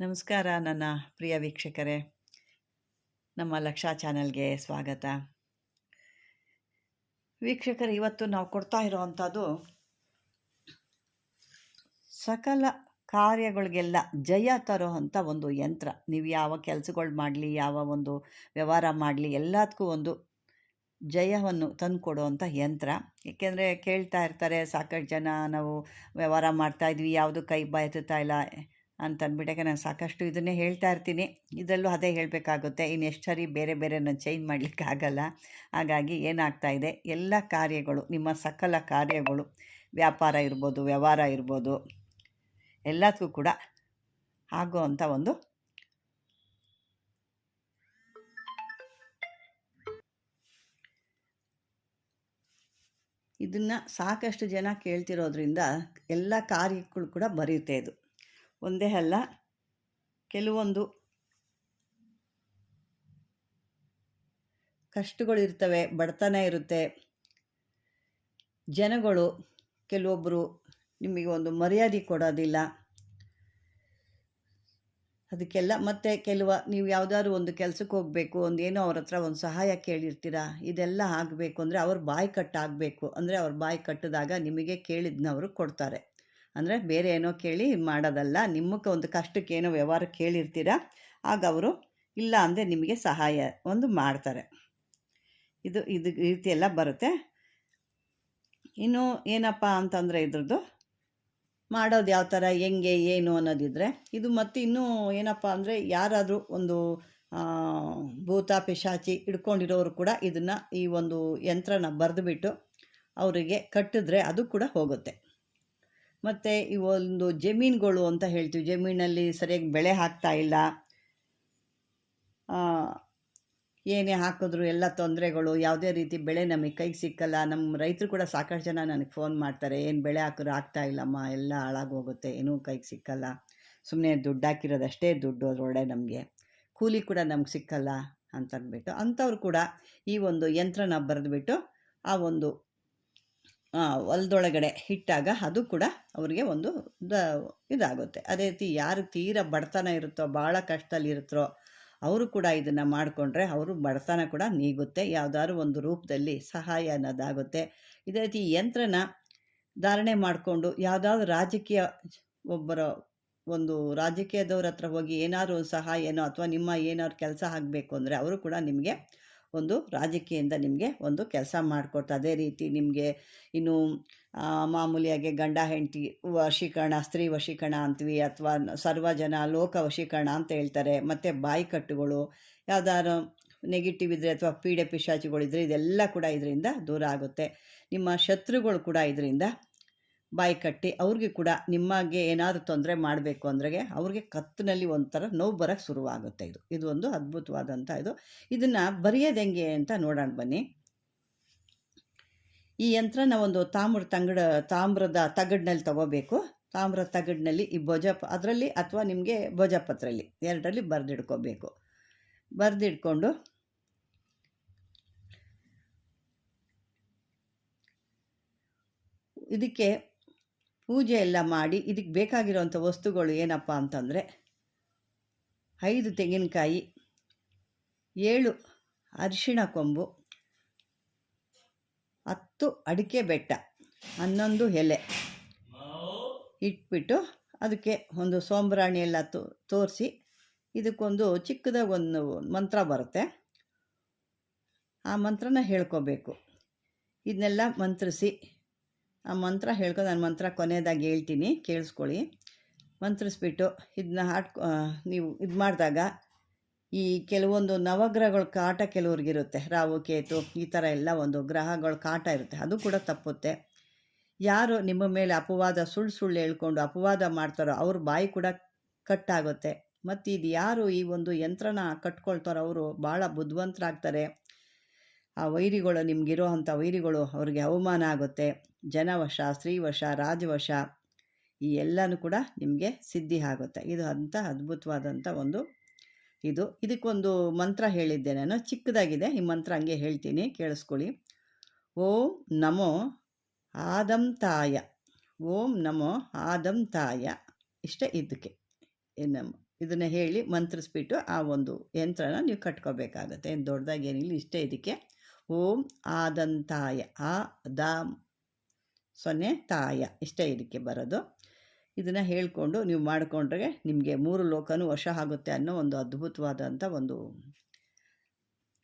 ನಮಸ್ಕಾರ ನನ್ನ ಪ್ರಿಯ ವೀಕ್ಷಕರೇ. ನಮ್ಮ ಲಕ್ಷಾ ಚಾನೆಲ್ಗೆ ಸ್ವಾಗತ. ವೀಕ್ಷಕರು, ಇವತ್ತು ನಾವು ಕೊಡ್ತಾ ಇರೋವಂಥದ್ದು ಸಕಲ ಕಾರ್ಯಗಳಿಗೆಲ್ಲ ಜಯ ತರೋ ಅಂಥ ಒಂದು ಯಂತ್ರ. ನೀವು ಯಾವ ಕೆಲಸಗಳು ಮಾಡಲಿ, ಯಾವ ಒಂದು ವ್ಯವಹಾರ ಮಾಡಲಿ ಎಲ್ಲದಕ್ಕೂ ಒಂದು ಜಯವನ್ನು ತಂದುಕೊಡುವಂಥ ಯಂತ್ರ. ಏಕೆಂದರೆ ಕೇಳ್ತಾ ಇರ್ತಾರೆ, ಸಾಕಷ್ಟು ಜನ ನಾವು ವ್ಯವಹಾರ ಮಾಡ್ತಾಯಿದ್ವಿ ಯಾವುದು ಕೈ ಬಾಯ್ತಾ ಇಲ್ಲ ಅಂತ ಅಂದ್ಬಿಟ್ಟಕ್ಕೆ ನಾನು ಸಾಕಷ್ಟು ಇದನ್ನೇ ಹೇಳ್ತಾ ಇರ್ತೀನಿ. ಇದರಲ್ಲೂ ಅದೇ ಹೇಳಬೇಕಾಗುತ್ತೆ. ಇನ್ನು ಎಷ್ಟು ಸರಿ ಬೇರೆ ಬೇರೆ ನಾನು ಚೇಂಜ್ ಮಾಡಲಿಕ್ಕಾಗಲ್ಲ. ಹಾಗಾಗಿ ಏನಾಗ್ತಾ ಇದೆ? ಎಲ್ಲ ಕಾರ್ಯಗಳು, ನಿಮ್ಮ ಸಕಲ ಕಾರ್ಯಗಳು, ವ್ಯಾಪಾರ ಇರ್ಬೋದು, ವ್ಯವಹಾರ ಇರ್ಬೋದು, ಎಲ್ಲದಕ್ಕೂ ಕೂಡ ಆಗುವಂಥ ಒಂದು ಇದನ್ನು ಸಾಕಷ್ಟು ಜನ ಕೇಳ್ತಿರೋದ್ರಿಂದ ಎಲ್ಲ ಕಾರ್ಯಗಳು ಕೂಡ ಬರೆಯುತ್ತೆ ಇದು. ಒಂದೇ ಅಲ್ಲ, ಕೆಲವೊಂದು ಕಷ್ಟಗಳಿರ್ತವೆ ಬಡತನ ಇರುತ್ತೆ. ಜನಗಳು ಕೆಲವೊಬ್ಬರು ನಿಮಗೆ ಒಂದು ಮರ್ಯಾದೆ ಕೊಡೋದಿಲ್ಲ. ಅದಕ್ಕೆಲ್ಲ ಮತ್ತು ಕೆಲವು, ನೀವು ಯಾವುದಾದ್ರು ಒಂದು ಕೆಲಸಕ್ಕೆ ಹೋಗಬೇಕು, ಒಂದು ಏನೋ ಅವ್ರ ಹತ್ರ ಒಂದು ಸಹಾಯ ಕೇಳಿರ್ತೀರ, ಇದೆಲ್ಲ ಆಗಬೇಕು ಅಂದರೆ ಅವ್ರ ಬಾಯಿ ಕಟ್ಟಾಗಬೇಕು ಅಂದರೆ ಅವ್ರ ಬಾಯಿ ಕಟ್ಟಿದಾಗ ನಿಮಗೆ ಕೇಳಿದ್ನ ಅವರು ಕೊಡ್ತಾರೆ. ಅಂದರೆ ಬೇರೆ ಏನೋ ಕೇಳಿ ಮಾಡೋದಲ್ಲ, ನಿಮ್ಮಕ್ಕೆ ಒಂದು ಕಷ್ಟಕ್ಕೆ ಏನೋ ವ್ಯವಹಾರ ಕೇಳಿರ್ತೀರ, ಆಗ ಅವರು ಇಲ್ಲ ಅಂದರೆ ನಿಮಗೆ ಸಹಾಯ ಒಂದು ಮಾಡ್ತಾರೆ. ಇದು ಇದು ರೀತಿ ಎಲ್ಲ ಬರುತ್ತೆ. ಇನ್ನು ಏನಪ್ಪ ಅಂತಂದರೆ ಇದ್ರದ್ದು, ಮಾಡೋದು ಯಾವ ಥರ, ಹೆಂಗೆ, ಏನು ಅನ್ನೋದಿದ್ರೆ, ಇದು ಮತ್ತು ಇನ್ನೂ ಏನಪ್ಪ ಅಂದರೆ ಯಾರಾದರೂ ಒಂದು ಭೂತ, ಪಿಶಾಚಿ ಹಿಡ್ಕೊಂಡಿರೋರು ಕೂಡ ಇದನ್ನು ಈ ಒಂದು ಯಂತ್ರನ ಬರೆದುಬಿಟ್ಟು ಅವರಿಗೆ ಕಟ್ಟಿದ್ರೆ ಅದು ಕೂಡ ಹೋಗುತ್ತೆ. ಮತ್ತು ಒಂದು ಜಮೀನುಗಳು ಅಂತ ಹೇಳ್ತೀವಿ. ಜಮೀನಲ್ಲಿ ಸರಿಯಾಗಿ ಬೆಳೆ ಹಾಕ್ತಾ ಇಲ್ಲ. ಏನೇ ಹಾಕಿದ್ರು ಎಲ್ಲ ತೊಂದರೆಗಳು, ಯಾವುದೇ ರೀತಿ ಬೆಳೆ ನಮಗೆ ಕೈಗೆ ಸಿಕ್ಕಲ್ಲ. ನಮ್ಮ ರೈತರು ಕೂಡ ಸಾಕಷ್ಟು ಜನ ನನಗೆ ಫೋನ್ ಮಾಡ್ತಾರೆ, ಏನು ಬೆಳೆ ಹಾಕಿದ್ರು ಆಗ್ತಾ ಇಲ್ಲಮ್ಮ, ಎಲ್ಲ ಹಾಳಾಗೋಗುತ್ತೆ, ಏನೂ ಕೈಗೆ ಸಿಕ್ಕಲ್ಲ. ಸುಮ್ಮನೆ ದುಡ್ಡು ಹಾಕಿರೋದಷ್ಟೇ ದುಡ್ಡು ಅದರೊಳಗೆ ನಮಗೆ. ಕೂಲಿ ಕೂಡ ನಮ್ಗೆ ಸಿಕ್ಕಲ್ಲ ಅಂತಂದ್ಬಿಟ್ಟು, ಅಂಥವ್ರು ಕೂಡ ಈ ಒಂದು ಯಂತ್ರನ ಬರೆದುಬಿಟ್ಟು ಆ ಒಂದು ಹೊಲದೊಳಗಡೆ ಇಟ್ಟಾಗ ಅದು ಕೂಡ ಅವರಿಗೆ ಒಂದು ದ, ಇದಾಗುತ್ತೆ. ಅದೇ ರೀತಿ ಯಾರು ತೀರ ಬಡತನ ಇರುತ್ತೋ, ಭಾಳ ಕಷ್ಟದಲ್ಲಿ ಇರುತ್ತೋ, ಅವರು ಕೂಡ ಇದನ್ನು ಮಾಡಿಕೊಂಡ್ರೆ ಅವರು ಬಡತನ ಕೂಡ ನೀಗುತ್ತೆ. ಯಾವುದಾದ್ರು ಒಂದು ರೂಪದಲ್ಲಿ ಸಹಾಯ ಅನ್ನೋದಾಗುತ್ತೆ. ಇದೇ ರೀತಿ ಯಂತ್ರನ ಧಾರಣೆ ಮಾಡಿಕೊಂಡು ಯಾವುದಾದ್ರು ರಾಜಕೀಯ ಒಬ್ಬರ ಒಂದು ರಾಜಕೀಯದವ್ರ ಹತ್ರ ಹೋಗಿ ಏನಾದ್ರು ಸಹಾಯನೋ ಅಥವಾ ನಿಮ್ಮ ಏನಾದ್ರು ಕೆಲಸ ಆಗಬೇಕು ಅಂದರೆ ಅವರು ಕೂಡ ನಿಮಗೆ ಒಂದು ರಾಜಕೀಯದಿಂದ ನಿಮಗೆ ಒಂದು ಕೆಲಸ ಮಾಡಿಕೊಡ್ತು, ಅದೇ ರೀತಿ ನಿಮಗೆ ಇನ್ನು ಮಾಮೂಲಿಯಾಗಿ ಗಂಡ, ಹೆಂಡತಿ ವಶೀಕರಣ, ಸ್ತ್ರೀ ವಶೀಕರಣ ಅಂತೀವಿ ಅಥವಾ ಸರ್ವ ಜನ ಲೋಕ ವಶೀಕರಣ ಅಂತ ಹೇಳ್ತಾರೆ. ಮತ್ತು ಬಾಯಿ ಕಟ್ಟುಗಳು ಯಾವ್ದಾದ್ರು ನೆಗೆಟಿವ್ ಇದ್ದರೆ ಅಥವಾ ಪೀಡೆ ಪಿಶಾಚಿಗಳಿದ್ರೆ ಇದೆಲ್ಲ ಕೂಡ ಇದರಿಂದ ದೂರ ಆಗುತ್ತೆ. ನಿಮ್ಮ ಶತ್ರುಗಳು ಕೂಡ ಇದರಿಂದ ಬಾಯಿ ಕಟ್ಟಿ ಅವ್ರಿಗೆ ಕೂಡ ನಿಮಗೆ ಏನಾದರೂ ತೊಂದರೆ ಮಾಡಬೇಕು ಅಂದ್ರೆ ಅವ್ರಿಗೆ ಕತ್ತಿನಲ್ಲಿ ಒಂಥರ ನೋವು ಬರೋಕ್ಕೆ ಶುರುವಾಗುತ್ತೆ ಇದು. ಇದು ಒಂದು ಅದ್ಭುತವಾದಂಥ ಇದು. ಇದನ್ನು ಬರೆಯೋದು ಹೆಂಗೆ ಅಂತ ನೋಡೋಣ ಬನ್ನಿ. ಈ ಯಂತ್ರನ ಒಂದು ತಾಮ್ರ ತಂಗಡ, ತಾಮ್ರದ ತಗಡಿನಲ್ಲಿ ತಗೋಬೇಕು. ತಾಮ್ರ ತಗಡಿನಲ್ಲಿ ಈ ಭೋಜಪ, ಅದರಲ್ಲಿ ಅಥವಾ ನಿಮಗೆ ಭೋಜಪತ್ರಲ್ಲಿ ಎರಡರಲ್ಲಿ ಬರೆದಿಡ್ಕೋಬೇಕು. ಬರೆದಿಡ್ಕೊಂಡು ಇದಕ್ಕೆ ಪೂಜೆ ಎಲ್ಲ ಮಾಡಿ ಇದಕ್ಕೆ ಬೇಕಾಗಿರುವಂಥ ವಸ್ತುಗಳು ಏನಪ್ಪ ಅಂತಂದರೆ ಐದು ತೆಂಗಿನಕಾಯಿ, ಏಳು ಅರಿಶಿಣ ಕೊಂಬು, ಹತ್ತು ಅಡಿಕೆ ಬೆಟ್ಟ, ಹನ್ನೊಂದು ಎಲೆ ಇಟ್ಬಿಟ್ಟು ಅದಕ್ಕೆ ಒಂದು ಸೋಂಬ್ರಾಣಿ ಎಲ್ಲ ತೋರಿಸಿ ಇದಕ್ಕೊಂದು ಚಿಕ್ಕದಾಗ ಒಂದು ಮಂತ್ರ ಬರುತ್ತೆ. ಆ ಮಂತ್ರನ ಹೇಳ್ಕೋಬೇಕು. ಇದನ್ನೆಲ್ಲ ಮಂತ್ರಿಸಿ ಆ ಮಂತ್ರ ಹೇಳ್ಕೊಂಡು ನಾನು ಮಂತ್ರ ಕೊನೆಯದಾಗಿ ಹೇಳ್ತೀನಿ, ಕೇಳಿಸ್ಕೊಳ್ಳಿ. ಮಂತ್ರಿಸ್ಬಿಟ್ಟು ಇದನ್ನ ಹಾಡ್ಕೊ ನೀವು ಇದು ಮಾಡಿದಾಗ ಈ ಕೆಲವೊಂದು ನವಗ್ರಹಗಳ ಕಾಟ ಕೆಲವ್ರಿಗಿರುತ್ತೆ. ರಾವು ಕೇತು, ಈ ಥರ ಎಲ್ಲ ಒಂದು ಗ್ರಹಗಳ ಕಾಟ ಇರುತ್ತೆ. ಅದು ಕೂಡ ತಪ್ಪುತ್ತೆ. ಯಾರು ನಿಮ್ಮ ಮೇಲೆ ಅಪವಾದ, ಸುಳ್ಳು ಸುಳ್ಳು ಹೇಳ್ಕೊಂಡು ಅಪವಾದ ಮಾಡ್ತಾರೋ ಅವ್ರ ಬಾಯಿ ಕೂಡ ಕಟ್ಟಾಗುತ್ತೆ. ಮತ್ತು ಇದು ಯಾರು ಈ ಒಂದು ಯಂತ್ರನ ಕಟ್ಕೊಳ್ತಾರೋ, ಅವರು ಭಾಳ ಬುದ್ಧಿವಂತರಾಗ್ತಾರೆ ಆ ವೈರಿಗಳು ನಿಮಗಿರೋ ಅಂಥ ವೈರಿಗಳು ಅವ್ರಿಗೆ ಅವಮಾನ ಆಗುತ್ತೆ. ಜನವಶ, ಸ್ತ್ರೀವಶ, ರಾಜವಶ ಈ ಎಲ್ಲನೂ ಕೂಡ ನಿಮಗೆ ಸಿದ್ಧಿ ಆಗುತ್ತೆ. ಇದು ಅಂಥ ಅದ್ಭುತವಾದಂಥ ಒಂದು ಇದು. ಇದಕ್ಕೊಂದು ಮಂತ್ರ ಹೇಳಿದ್ದೆ ನಾನು ಚಿಕ್ಕದಾಗಿದೆ. ಈ ಮಂತ್ರ ಹಂಗೆ ಹೇಳ್ತೀನಿ. ಕೇಳಿಸ್ಕೊಳ್ಳಿ. ಓಂ ನಮೋ ಆದಂತಾಯ ಓಂ ನಮೋ ಆದಂತಾಯ ಇಷ್ಟೇ ಇದಕ್ಕೆ. ನಮ್ಮ ಇದನ್ನು ಹೇಳಿ ಮಂತ್ರಿಸ್ಬಿಟ್ಟು ಆ ಒಂದು ಯಂತ್ರನ ನೀವು ಕಟ್ಕೋಬೇಕಾಗುತ್ತೆ. ಏನು ದೊಡ್ಡದಾಗಿ ಏನಿಲ್ಲ. ಇಷ್ಟೇ ಇದಕ್ಕೆ. ಓಂ ಆದಂತಾಯ ಆ ದ ಸೊನ್ನೆ ತಾಯ ಇಷ್ಟೇ ಇದಕ್ಕೆ ಬರೋದು. ಇದನ್ನು ಹೇಳಿಕೊಂಡು ನೀವು ಮಾಡಿಕೊಂಡ್ರೆ ನಿಮಗೆ ಮೂರು ಲೋಕನೂ ವಶ ಆಗುತ್ತೆ ಅನ್ನೋ ಒಂದು ಅದ್ಭುತವಾದಂಥ ಒಂದು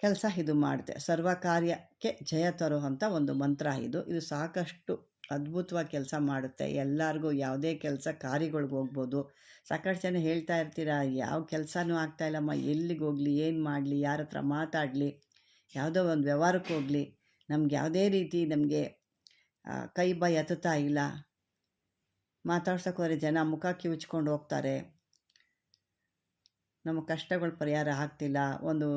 ಕೆಲಸ ಇದು ಮಾಡುತ್ತೆ ಸರ್ವ ಕಾರ್ಯಕ್ಕೆ ಜಯ ತರುವಂಥ ಒಂದು ಮಂತ್ರ ಇದು. ಇದು ಸಾಕಷ್ಟು ಅದ್ಭುತವಾಗಿ ಕೆಲಸ ಮಾಡುತ್ತೆ. ಎಲ್ಲರಿಗೂ ಯಾವುದೇ ಕೆಲಸ ಕಾರ್ಯಗಳಿಗೆ ಹೋಗ್ಬೋದು. ಸಾಕಷ್ಟು ಜನ ಹೇಳ್ತಾ ಇರ್ತೀರ, ಯಾವ ಕೆಲಸನೂ ಆಗ್ತಾಯಿಲ್ಲಮ್ಮ ಎಲ್ಲಿಗೆ ಹೋಗಲಿ? ಏನು ಮಾಡಲಿ? ಯಾರ ಹತ್ರ ಮಾತಾಡಲಿ? ಯಾವುದೋ ಒಂದು ವ್ಯವಹಾರಕ್ಕೆ ಹೋಗಲಿ, ನಮ್ಗೆ ಯಾವುದೇ ರೀತಿ ನಮಗೆ ಕೈ ಬಾಯಿ ಹತ್ತುತ್ತಾ ಇಲ್ಲ. ಮಾತಾಡ್ಸೋಕೆ ಹೋದರೆ ಜನ ಮುಖ ಕಿವುಚ್ಕೊಂಡು ಹೋಗ್ತಾರೆ. ನಮ್ಮ ಕಷ್ಟಗಳ ಪರಿಹಾರ ಆಗ್ತಿಲ್ಲ. ಒಂದು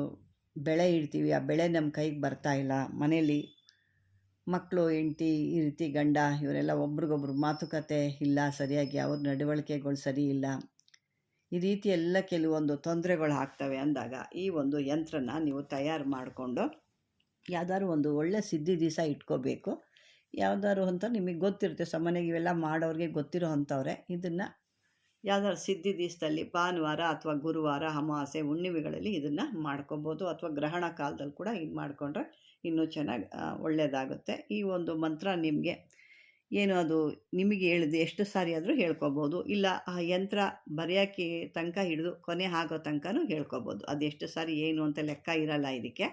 ಬೆಳೆ ಇಡ್ತೀವಿ, ಆ ಬೆಳೆ ನಮ್ಮ ಕೈಗೆ ಬರ್ತಾ ಇಲ್ಲ. ಮನೇಲಿ ಮಕ್ಕಳು, ಹೆಂಡ್ತಿ, ಈ ರೀತಿ ಗಂಡ, ಇವರೆಲ್ಲ ಒಬ್ರಿಗೊಬ್ರು ಮಾತುಕತೆ ಇಲ್ಲ ಸರಿಯಾಗಿ, ಅವ್ರ ನಡವಳಿಕೆಗಳು ಸರಿ ಇಲ್ಲ. ಈ ರೀತಿ ಎಲ್ಲ ಕೆಲವೊಂದು ತೊಂದರೆಗಳು ಆಗ್ತವೆ ಅಂದಾಗ ಈ ಒಂದು ಯಂತ್ರನ ನೀವು ತಯಾರು ಮಾಡಿಕೊಂಡು ಯಾವ್ದಾದ್ರು ಒಂದು ಒಳ್ಳೆ ಸಿದ್ಧಿ ದಿವಸ ಇಟ್ಕೋಬೇಕು. ಯಾವ್ದಾದ್ರು ಅಂತ ನಿಮಗೆ ಗೊತ್ತಿರುತ್ತೆ. ಸಾಮಾನ್ಯವಾಗಿ ಇವೆಲ್ಲ ಮಾಡೋರಿಗೆ ಗೊತ್ತಿರೋ ಅಂಥವ್ರೆ, ಇದನ್ನು ಯಾವ್ದಾದ್ರು ಸಿದ್ಧಿ ದಿವಸದಲ್ಲಿ ಭಾನುವಾರ ಅಥವಾ ಗುರುವಾರ, ಅಮಾವಾಸ್ಯೆ, ಹುಣ್ಣಿಮೆಗಳಲ್ಲಿ ಇದನ್ನು ಮಾಡ್ಕೊಬೋದು. ಅಥವಾ ಗ್ರಹಣ ಕಾಲದಲ್ಲಿ ಕೂಡ ಇದು ಮಾಡಿಕೊಂಡ್ರೆ ಇನ್ನೂ ಚೆನ್ನಾಗಿ ಒಳ್ಳೆಯದಾಗುತ್ತೆ ಈ ಒಂದು ಮಂತ್ರ ನಿಮಗೆ ಏನು ಅದು ನಿಮಗೆ ಹೇಳಿದೆ ಎಷ್ಟು ಸಾರಿ ಆದರೂ ಹೇಳ್ಕೊಬೋದು. ಇಲ್ಲ ಆ ಯಂತ್ರ ಬರೆಯೋಕ್ಕೆ ತನಕ ಹಿಡಿದು ಕೊನೆ ಆಗೋ ತನಕನೂ ಹೇಳ್ಕೊಬೋದು. ಅದು ಎಷ್ಟು ಸಾರಿ ಏನು ಅಂತ ಲೆಕ್ಕ ಇರಲ್ಲ ಇದಕ್ಕೆ.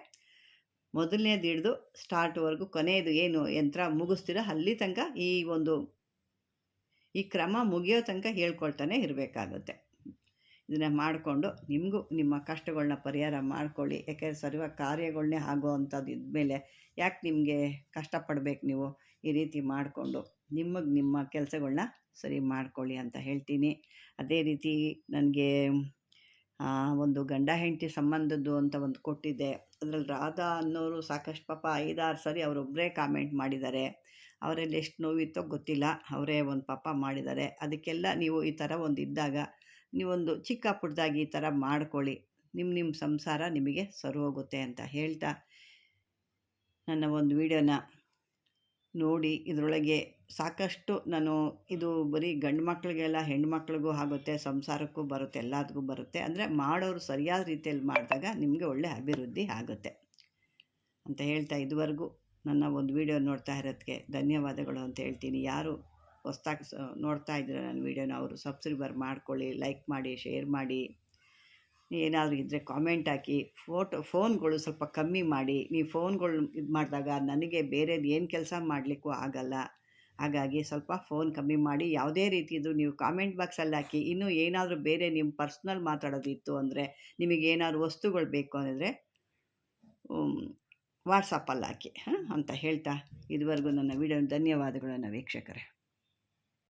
ಮೊದಲನೇದು ಹಿಡಿದು ಸ್ಟಾರ್ಟ್ವರೆಗೂ ಕೊನೆಯದು ಏನು ಯಂತ್ರ ಮುಗಿಸ್ತೀರ ಅಲ್ಲಿ ತನಕ ಈ ಒಂದು ಈ ಕ್ರಮ ಮುಗಿಯೋ ತನಕ ಹೇಳ್ಕೊಳ್ತಾನೆ ಇರಬೇಕಾಗುತ್ತೆ. ಇದನ್ನು ಮಾಡಿಕೊಂಡು ನಿಮಗೂ ನಿಮ್ಮ ಕಷ್ಟಗಳನ್ನ ಪರಿಹಾರ ಮಾಡ್ಕೊಳ್ಳಿ. ಯಾಕೆಂದರೆ ಸರ್ವ ಕಾರ್ಯಗಳನ್ನೇ ಆಗೋ ಅಂಥದ್ದು ಇದ್ಮೇಲೆ ಯಾಕೆ ನಿಮಗೆ ಕಷ್ಟಪಡ್ಬೇಕು ನೀವು? ಈ ರೀತಿ ಮಾಡಿಕೊಂಡು ನಿಮಗೆ ನಿಮ್ಮ ಕೆಲಸಗಳನ್ನ ಸರಿ ಮಾಡ್ಕೊಳ್ಳಿ ಅಂತ ಹೇಳ್ತೀನಿ. ಅದೇ ರೀತಿ ನನಗೆ ಒಂದು ಗಂಡ ಹೆಂಡತಿ ಸಂಬಂಧದ್ದು ಅಂತ ಒಂದು ಕೊಟ್ಟಿದ್ದೆ. ಅದರಲ್ಲಿ ರಾಧಾ ಅನ್ನೋರು ಸಾಕಷ್ಟು ಪಾಪ ಐದಾರು ಸರಿ ಅವರೊಬ್ಬರೇ ಕಾಮೆಂಟ್ ಮಾಡಿದ್ದಾರೆ. ಅವರಲ್ಲಿ ಎಷ್ಟು ನೋವಿತ್ತೋ ಗೊತ್ತಿಲ್ಲ. ಅವರೇ ಒಂದು ಪಾಪ ಮಾಡಿದ್ದಾರೆ. ಅದಕ್ಕೆಲ್ಲ ನೀವು ಈ ಥರ ಒಂದು ಇದ್ದಾಗ ನೀವೊಂದು ಚಿಕ್ಕ ಪುಟ್ಟದಾಗಿ ಈ ಥರ ಮಾಡ್ಕೊಳ್ಳಿ. ನಿಮ್ಮ ನಿಮ್ಮ ಸಂಸಾರ ನಿಮಗೆ ಸರಿ ಹೋಗುತ್ತೆ ಅಂತ ಹೇಳ್ತಾ ನನ್ನ ಒಂದು ವಿಡಿಯೋನ ನೋಡಿ ಇದರೊಳಗೆ ಸಾಕಷ್ಟು ನಾನು ಇದು ಬರೀ ಗಂಡು ಮಕ್ಕಳಿಗೆಲ್ಲ ಹೆಣ್ಮಕ್ಳಿಗೂ ಆಗುತ್ತೆ, ಸಂಸಾರಕ್ಕೂ ಬರುತ್ತೆ ಎಲ್ಲದಕ್ಕೂ ಬರುತ್ತೆ. ಅಂದರೆ ಮಾಡೋರು ಸರಿಯಾದ ರೀತಿಯಲ್ಲಿ ಮಾಡಿದಾಗ ನಿಮಗೆ ಒಳ್ಳೆ ಅಭಿವೃದ್ಧಿ ಆಗುತ್ತೆ ಅಂತ ಹೇಳ್ತಾ ಇದುವರೆಗೂ ನನ್ನ ಒಂದು ವೀಡಿಯೋ ನೋಡ್ತಾ ಇರೋದಕ್ಕೆ ಧನ್ಯವಾದಗಳು ಅಂತ ಹೇಳ್ತೀನಿ. ಯಾರು ಹೊಸ್ದಾಗಿ ನೋಡ್ತಾ ಇದ್ದೀರ ನನ್ನ ವೀಡಿಯೋನ ಅವರು ಸಬ್ಸ್ಕ್ರೈಬರ್ ಮಾಡ್ಕೊಳ್ಳಿ, ಲೈಕ್ ಮಾಡಿ, ಶೇರ್ ಮಾಡಿ. ಏನಾದರೂ ಇದ್ದರೆ ಕಾಮೆಂಟ್ ಹಾಕಿ. ಫೋಟೋ ಫೋನ್ಗಳು ಸ್ವಲ್ಪ ಕಮ್ಮಿ ಮಾಡಿ. ನೀವು ಫೋನ್ಗಳು ಇದು ಮಾಡಿದಾಗ ನನಗೆ ಬೇರೆದು ಏನು ಕೆಲಸ ಮಾಡಲಿಕ್ಕೂ ಆಗಲ್ಲ. ಹಾಗಾಗಿ ಸ್ವಲ್ಪ ಫೋನ್ ಕಮ್ಮಿ ಮಾಡಿ. ಯಾವುದೇ ರೀತಿ ಇದ್ದರೂ ನೀವು ಕಾಮೆಂಟ್ ಬಾಕ್ಸಲ್ಲಿ ಹಾಕಿ. ಇನ್ನೂ ಏನಾದರೂ ಬೇರೆ ನಿಮ್ಮ ಪರ್ಸ್ನಲ್ ಮಾತಾಡೋದಿತ್ತು ಅಂದರೆ ನಿಮಗೆ ಏನಾದರೂ ವಸ್ತುಗಳು ಬೇಕು ಅಂದರೆ ವಾಟ್ಸಪ್ಪಲ್ಲಿ ಹಾಕಿ, ಹಾಂ, ಅಂತ ಹೇಳ್ತಾ ಇದುವರೆಗೂ ನನ್ನ ವೀಡಿಯೋ ಧನ್ಯವಾದಗಳು ನನ್ನ ವೀಕ್ಷಕರೇ.